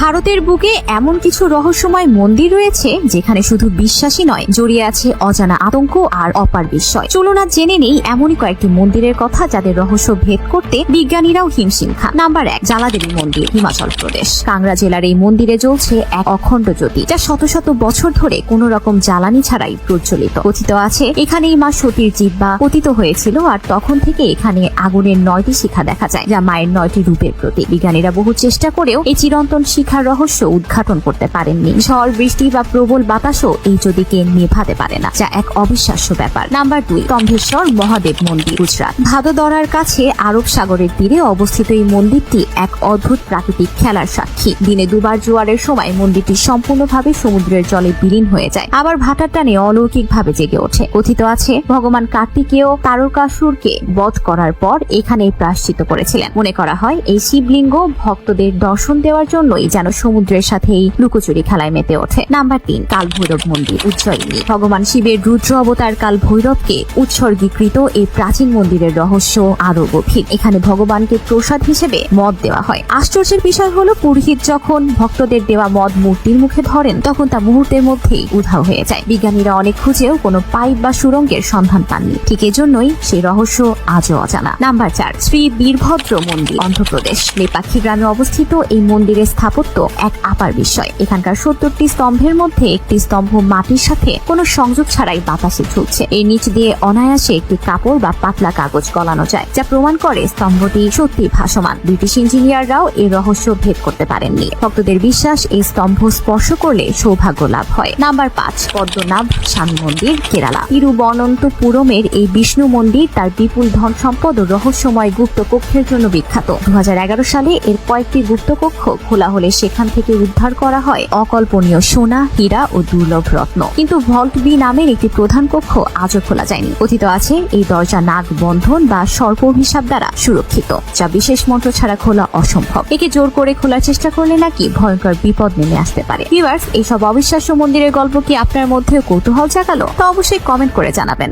ভারতের বুকে এমন কিছু রহস্যময় মন্দির রয়েছে যেখানে শুধু বিশ্বাসী নয়, জড়িয়ে আছে অজানা আতঙ্ক আর অপার বিস্ময়। চলুন আজ জেনে নেই এমনই কয়েকটি মন্দিরের কথা যাদের রহস্য ভেদ করতে বিজ্ঞানীরাও হিমশিম নাম্বার এক, জালাদেবী মন্দির, হিমাচল প্রদেশ। কাংড়া জেলার এই মন্দিরে জ্বলছে এক অখণ্ড জ্যোতি, যা শত শত বছর ধরে কোনো রকম জ্বালানি ছাড়াই প্রজ্বলিত। কথিত আছে, এখানেই মা সতীর জিব্বা পতিত হয়েছিল আর তখন থেকে এখানে আগুনের নয়টি শিখা দেখা যায়, যা মায়ের নয়টি রূপের প্রতীক। বিজ্ঞানীরা বহু চেষ্টা করেও এই চিরন্তন শিখার রহস্য উদ্ঘাটন করতে পারেননি। ঝড়, বৃষ্টি বা প্রবল বাতাসও এই জ্যোতিকে নেভাতে পারে না, যা এক অবিশ্বাস্য ব্যাপার। নাম্বার দুই স্তম্ভেশ্বর মহাদেব মন্দির, গুজরাট। ভাদোদরার কাছে আরব সাগরের তীরে অবস্থিত এই মন্দিরটি এক অদ্ভুত প্রাকৃতিক খেলার সাক্ষী। দিনে দুবার জোয়ারের সময় মন্দিরটি সম্পূর্ণভাবে সমুদ্রের জলে বিলীন হয়ে যায়। আবার ভাটার টানে অলৌকিকভাবে জেগে ওঠে। কথিত আছে, ভগবান কার্তিকেয় তারকাসুরকে বধ করার পর এখানে প্রাশ্চিত করেছিলেন। মনে করা হয়, এই শিবলিঙ্গ ভক্তদের দর্শন দেওয়ার জন্যই যেন সমুদ্রের সাথেই লুকোচুরি খেলায় মেতে ওঠে। নাম্বার তিন কাল ভৈরব মন্দির উজ্জয়িনী ভগবান শিবের রুদ্র অবতার কাল ভৈরবকে উৎসর্গীকৃত এই প্রাচীন মন্দিরের রহস্য আরও গভীর। এখানে ভগবানকে প্রসাদ হিসেবে মদ দেওয়া হয়। আশ্চর্যের বিষয় হলো, পুরোহিত যখন ভক্তদের দেওয়া মদ মূর্তির মুখে ধরেন, তখন তা মুহূর্তের মধ্যেই উধাও হয়ে যায়। বিজ্ঞানীরা অনেক খুঁজেও কোনো পাইপ বা সুরঙ্গের সন্ধান পাননি। ঠিক এজন্যই সেই রহস্য আজও অজানা। নাম্বার চার, শ্রী বীরভদ্র মন্দির, অন্ধ্রপ্রদেশ। লেপাক্ষী গ্রামে অবস্থিত এই মন্দিরের স্থাপত্য এক আপার বিষয়। এখানকার সত্তরটি স্তম্ভের মধ্যে একটি স্তম্ভ মাটির সাথে কোনো সংযোগ ছাড়াই বাতাসে ঝুলছে। এর নিচ দিয়ে অনায়াসে একটি কাপড় বা পাতলা কাগজ গলানো যায়, যা প্রমাণ করে স্তম্ভটি সত্যি ভাসমান। ব্রিটিশ ইঞ্জিনিয়াররাও এই রহস্য ভেদ করতে পারেননি। ভক্তদের বিশ্বাস, এই স্তম্ভ স্পর্শ করলে সৌভাগ্য লাভ হয়। নাম্বার পাঁচ, পদ্মনাভ স্বামী মন্দির, কেরালা। তিরুবনন্তপুরমের এই বিষ্ণু মন্দির তার বিপুল ধন সম্পদ ও রহস্যময় গুপ্ত কক্ষের জন্য বিখ্যাত। দু হাজার এগারো সালে এর কয়েকটি গুপ্ত কক্ষ খোলা হলে সেখান থেকে উদ্ধার করা হয় অকল্পনীয় সোনা, হীরা ও দুর্লভ রত্ন। কিন্তু ভল্ট বি নামের একটি প্রধান কক্ষ আজও খোলা যায়নি। কথিত আছে, এই দরজা নাগ বন্ধন বা সর্প অভিশাপ দ্বারা সুরক্ষিত, যা বিশেষ মন্ত্র ছাড়া খোলা অসম্ভব। একে জোর করে খোলার চেষ্টা করলে নাকি ভয়ঙ্কর বিপদ নেমে আসতে পারে। ভিউয়ার্স, এইসব অবিশ্বাস্য মন্দিরের গল্প কি আপনার মধ্যেও কৌতূহল জাগালো? তা অবশ্যই কমেন্ট করে জানাবেন।